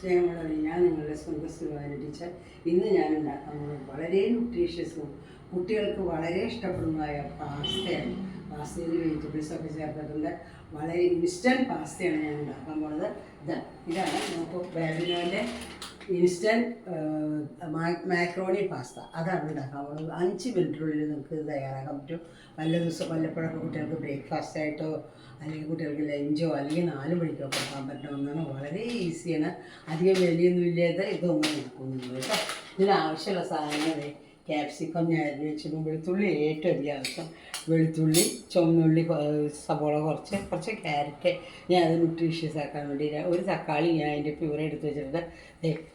സ്നേഹമുള്ളവരെ ഞാൻ നിങ്ങളുടെ സ്വന്തം ടീച്ചർ. ഇന്ന് ഞാൻ ഉണ്ടാക്കാൻ പോകുന്നത് വളരെ ന്യൂട്രീഷ്യസും കുട്ടികൾക്ക് വളരെ ഇഷ്ടപ്പെടുന്നതായ പാസ്തയാണ്. പാസ്തയിൽ വെജിറ്റബിൾസ് ഒക്കെ ചേർത്തിട്ടുണ്ട്. വളരെ ഇൻസ്റ്റന്റ് പാസ്തയാണ് ഞാൻ ഉണ്ടാക്കാൻ പോകുന്നത്. ഇതാ ഇതാണ് നമുക്ക് ബാബിനോന്റെ ഇൻസ്റ്റന്റ് മാക്രോണി പാസ്ത. അതാണ് ഉണ്ടാക്കാൻ അഞ്ച് മിനിറ്റിനുള്ളിൽ നമുക്ക് തയ്യാറാക്കാൻ പറ്റും. വല്ല ദിവസം വല്ലപ്പോഴൊക്കെ കുട്ടികൾക്ക് ബ്രേക്ക്ഫാസ്റ്റ് ആയിട്ടോ അല്ലെങ്കിൽ കുട്ടികൾക്ക് ലഞ്ചോ അല്ലെങ്കിൽ നാല് മണിക്കോ കൊടുക്കാൻ പറ്റുന്ന ഒന്നാണ്. വളരെ ഈസിയാണ് അധികം വലിയൊന്നും ഇല്ലാതെ ഇതൊന്നും നടക്കുന്നുള്ളൂ കേട്ടോ. ഇതിന് ആവശ്യമുള്ള സാധനങ്ങൾ ക്യാപ്സിക്കം ഞാൻ അരിഞ്ഞ് വെച്ചിട്ടും വെളുത്തുള്ളി ഏറ്റവും അധികം ആവശ്യം. വെളുത്തുള്ളി ചുവന്നുള്ളി സവോള കുറച്ച് കുറച്ച് ക്യാരറ്റ്. ഞാൻ അത് ന്യൂട്രീഷ്യസ് ആക്കാൻ വേണ്ടി ഒരു തക്കാളി ഞാൻ അതിന്റെ പ്യൂർ എടുത്ത് വെച്ചിട്ടുണ്ട്.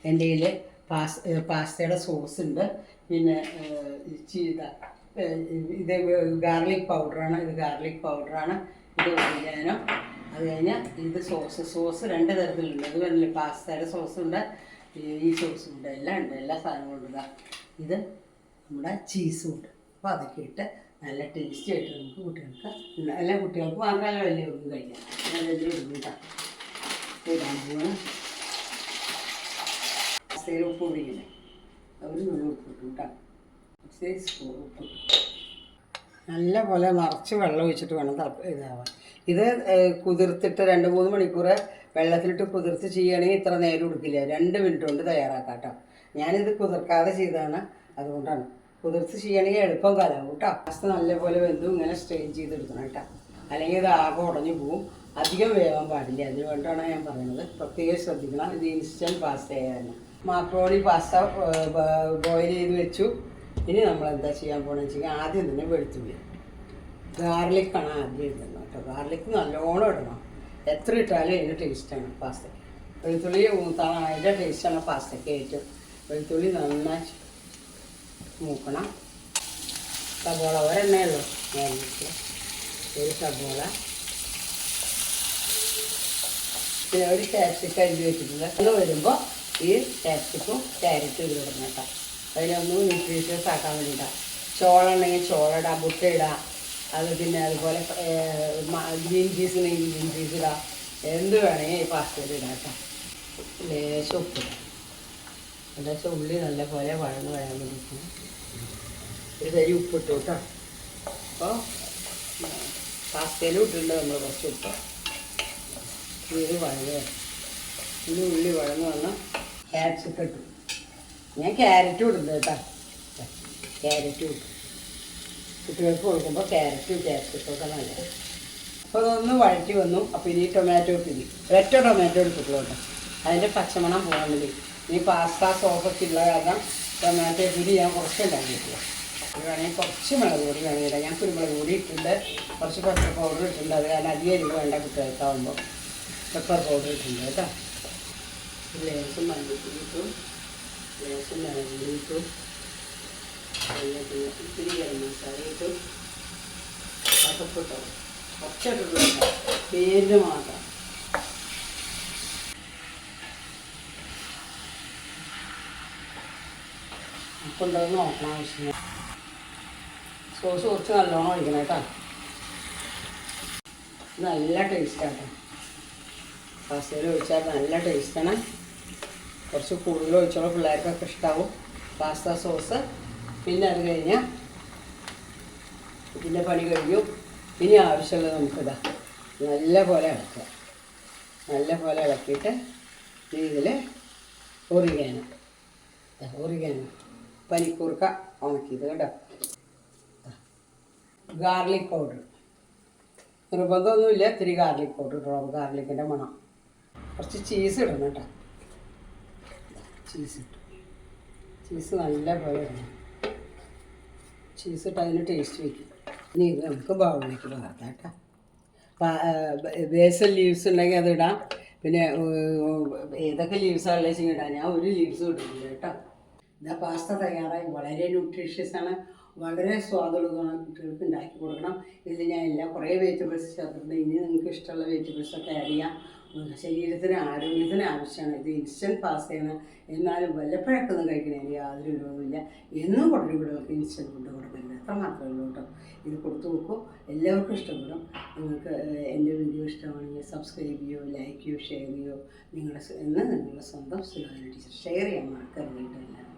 എന്റെ കയ്യിൽ പാസ് പാസ്തയുടെ സോസ് ഉണ്ട്. പിന്നെ ചീത ഇത് ഗാർലിക് പൗഡറാണ് ഇത് ഗാർലിക് പൗഡറാണ് ഇത് ഉപയോഗിക്കാനും അത് കഴിഞ്ഞാൽ ഇത് സോസ് സോസ് രണ്ട് തരത്തിലുണ്ട്. അത് പറഞ്ഞില്ലേ പാസ്തയുടെ സോസ് ഉണ്ട് ഈ- ഈ സോസും ഉണ്ട്. എല്ലാം ഉണ്ട്. എല്ലാ സാധനങ്ങളും ഉണ്ട്. ഇത് നമ്മുടെ ചീസും ഉണ്ട്. അപ്പോൾ അതൊക്കെ ഇട്ട് നല്ല ടേസ്റ്റി ആയിട്ട് നമുക്ക് കുട്ടികൾക്ക് നല്ല എല്ലാ കുട്ടികൾക്ക് വലിയവർക്കും കഴിക്കാം വലിയ ഇടാം ഇടാൻ പോവാണ് പാസ്തയിൽ ഉപ്പ് പിടിക്കില്ലേ അവർ നല്ല ഉപ്പ് ഉപ്പ് നല്ല പോലെ നിറച്ച് വെള്ളം ഒഴിച്ചിട്ട് വേണം ഇതാവാൻ. ഇത് കുതിർത്തിട്ട് രണ്ട് മൂന്ന് മണിക്കൂർ വെള്ളത്തിലിട്ട് കുതിർത്ത് ചെയ്യുകയാണെങ്കിൽ ഇത്ര നേരം എടുക്കില്ല. രണ്ട് മിനിറ്റ് കൊണ്ട് തയ്യാറാക്കാം കേട്ടോ. ഞാനിത് കുതിർക്കാതെ ചെയ്തതാണ്. അതുകൊണ്ടാണ്. കുതിർത്ത് ചെയ്യണമെങ്കിൽ എളുപ്പം കലാവും കേട്ടോ പാസ്ത നല്ലപോലെ വെന്തും ഇങ്ങനെ സ്ട്രെയിൻ ചെയ്തെടുക്കണം കേട്ടോ. അല്ലെങ്കിൽ ഇത് ആകെ ഉടഞ്ഞു പോവും. അധികം വേവാൻ പാടില്ല. അതിനുവേണ്ടാണ് ഞാൻ പറയുന്നത്. പ്രത്യേകം ശ്രദ്ധിക്കണം. ഇത് ഇൻസ്റ്റന്റ് പാസ്ത പാസ്തയാണ് മാക്രോണി പാസ്ത ബോയിൽ ചെയ്ത് വെച്ചു. ഇനി നമ്മൾ എന്താ ചെയ്യാൻ പോകണമെന്ന് വെച്ചാൽ ആദ്യം തന്നെ വെളുത്തുള്ളി. ഗാർലിക്കാണ് ആദ്യം ഇടുന്നത് കേട്ടോ. ഗാർലിക്ക് നല്ലോണം ഇടണം. എത്ര ഇട്ടാലും അതിന്റെ ടേസ്റ്റാണ് പാസ്തയ്ക്ക് വെളുത്തുള്ളി മൂത്താണ് അതിന്റെ ടേസ്റ്റാണ് പാസ്തയ്ക്ക് ഏറ്റവും വെളുത്തുള്ളി നന്നായി മൂക്കണം. സബോള ഒരെണ്ണയുള്ളൂ ഗാർലിക്ക് ഒരു സബോള. പിന്നെ ഒരു ക്യാപ്സിക്കം അരിഞ്ഞ് വെച്ചിട്ടുണ്ട്. അത് വരുമ്പോൾ ഈ ക്യാപ്സിക്കും ക്യാരറ്റും ഇത് ഇടണം കേട്ടോ. അതിനൊന്നും ന്യൂട്രീഷ്യസ് ആക്കാൻ വേണ്ടിയിട്ടാണ് ചോള ഉണ്ടെങ്കിൽ ചോള ഇടാം മുട്ട ഇടാം. അത് പിന്നെ അതുപോലെ ഗ്രീൻ പീസ് ഉണ്ടെങ്കിൽ ഗ്രീൻ പീസ് ഇടാം. എന്ത് വേണമെങ്കിൽ ഈ പാസ്തയിൽ ഇടാം കേട്ടോ. ലേശം ഉപ്പിടാം ലേശം ഉള്ളി നല്ലപോലെ വഴന്ന് വരാൻ വേണ്ടിയിട്ട് ഒരു തരി ഉപ്പിട്ടു കേട്ടോ. അപ്പോൾ പാസ്തയിലും ഇട്ടിട്ടുണ്ട് നമ്മൾ കുറച്ച് ഉപ്പ്. ഇത് വഴങ്ങുക ഇത് ഉള്ളി വഴന്ന് വന്നാൽ ക്യാരറ്റ് ഒക്കെ ഇട്ടു. ഞാൻ ക്യാരറ്റും ഇടുന്നത് കേട്ടോ. ക്യാരറ്റും ഇട്ടു. കുട്ടികൾക്ക് കൊടുക്കുമ്പോൾ ക്യാരറ്റും ക്യാപ്സിക്കും ഒക്കെ നല്ലത്. അപ്പോൾ അതൊന്ന് വഴറ്റി വന്നു. അപ്പോൾ ഇനി ടൊമാറ്റോ ഇട്ടില്ല ഒരൊറ്റ ടൊമാറ്റോ എടുത്തിട്ടുള്ളൂ കേട്ടോ. അതിന്റെ പച്ചമണം പോകാൻ വേണ്ടി. ഈ പാസ്ത സോസൊക്കെ ഉള്ള കാരണം ടൊമാറ്റോ പുരി ഞാൻ കുറച്ച് ഉണ്ടാക്കിയിട്ടില്ല ഇത് വേണമെങ്കിൽ കുറച്ച് മുളക് പൊടി വേണമെങ്കിൽ ഞാൻ കുരുമുളക് പൊടി ഇട്ടിട്ടുണ്ട് കുറച്ച് പെപ്പർ പൗഡർ ഇട്ടിട്ടുണ്ട്. അത് കാരണം അധികം എരിവ് വേണ്ട കുട്ടികൾക്കാവുമ്പോൾ പെപ്പർ പൗഡർ ഇട്ടിട്ടുണ്ട് കേട്ടോ. ലേശം മല്ലിപ്പൊടി ഇട്ടു. ലേശം മുളക് ഇട്ടു. പിന്നെ ഇത്തിരി ഗരം മസാല ഇട്ടു. അതൊക്കെ ഇട്ടോ. പേരിന് മാത്രം. അപ്പോൾ ഉണ്ടോയെന്ന് നോക്കണം ആവശ്യമില്ല സോസ് കുറച്ച് നല്ലോണം ഒഴിക്കണം കേട്ടോ. നല്ല ടേസ്റ്റാട്ടോ പാസ്തയിൽ ഒഴിച്ചാൽ നല്ല ടേസ്റ്റാണ് കുറച്ച് കൂടുതൽ ഒഴിച്ചോളൂ പിള്ളേർക്കൊക്കെ ഇഷ്ടാവും പാസ്ത സോസ്. പിന്നെ അത് കഴിഞ്ഞാൽ ഇതിന്റെ പണി കഴിഞ്ഞു. ഇനി ആവശ്യമുള്ളത് നമുക്കിതാ നല്ല പോലെ ഇളക്കുക. നല്ല പോലെ ഇളക്കിയിട്ട് ഇതിൽ ഒറിഗാനോ. ഒറിഗാനോ. പനിക്കൂർക്ക ഉണക്കിയത് കേട്ടോ. ഗാർലിക് പൗഡർ നിർബന്ധമൊന്നുമില്ല ഇത്തിരി ഗാർലിക് പൗഡർ ഇട്ടോ ഗാർലിക്കിന്റെ മണം. കുറച്ച് ചീസ് ഇടണം കേട്ടോ. ചീസ് ഇട്ടു. ചീസ് നല്ല പോലെ ഇടണം. ചീസ് ഇട്ട് അതിന് ടേസ്റ്റ് വയ്ക്കും ഇനി ഇത് നമുക്ക് ബൗളിലേക്ക് പകർത്താം കേട്ടോ. ബേസൽ ലീവ്സ് ഉണ്ടെങ്കിൽ അത് ഇടാം. പിന്നെ ഏതൊക്കെ ലീവ്സാണ് ഉള്ളത് ഇടാം. ഞാൻ ഒരു ലീവ്സും ഇട്ടിട്ടില്ല കേട്ടോ. ഇതാ പാസ്ത തയ്യാറായി. വളരെ ന്യൂട്രീഷ്യസ് ആണ്. വളരെ സ്വാദുള്ളതാണ് കുട്ടികൾക്ക് ഉണ്ടാക്കി കൊടുക്കണം. ഇതിൽ ഞാൻ എല്ലാ കുറേ വെജിറ്റബിൾസ് ചേർത്തിട്ടുണ്ട്. ഇനി നിങ്ങൾക്ക് ഇഷ്ടമുള്ള വെജിറ്റബിൾസ് ഒക്കെ ആഡ് ചെയ്യാം. ശരീരത്തിന് ആരോഗ്യത്തിന് ആവശ്യമാണ്. ഇത് ഇൻസ്റ്റന്റ് പാസ്തയാണ്. എന്നാലും വല്ലപ്പോഴൊക്കെ ഒന്നും കഴിക്കണതിന് യാതൊരു വിരോധമില്ല എന്നും കൊടുക്കും കുട്ടികൾക്ക് ഇൻസ്റ്റന്റ് ഫുഡ് കൊടുക്കരുത് അത്ര മാത്രമേ ഉള്ളൂ കേട്ടോ. ഇത് കൊടുത്തു നോക്കൂ. എല്ലാവർക്കും ഇഷ്ടപ്പെടും. നിങ്ങൾക്ക് എന്റെ വീഡിയോ ഇഷ്ടമാണെങ്കിൽ സബ്സ്ക്രൈബ് ചെയ്യോ ലൈക്ക് ചെയ്യോ ഷെയർ ചെയ്യോ. നിങ്ങളുടെ എന്ന് നിങ്ങളുടെ സ്വന്തം സുധാകര ടീച്ചർ ഷെയർ ചെയ്യാൻ മറക്കരുത് കേട്ടോ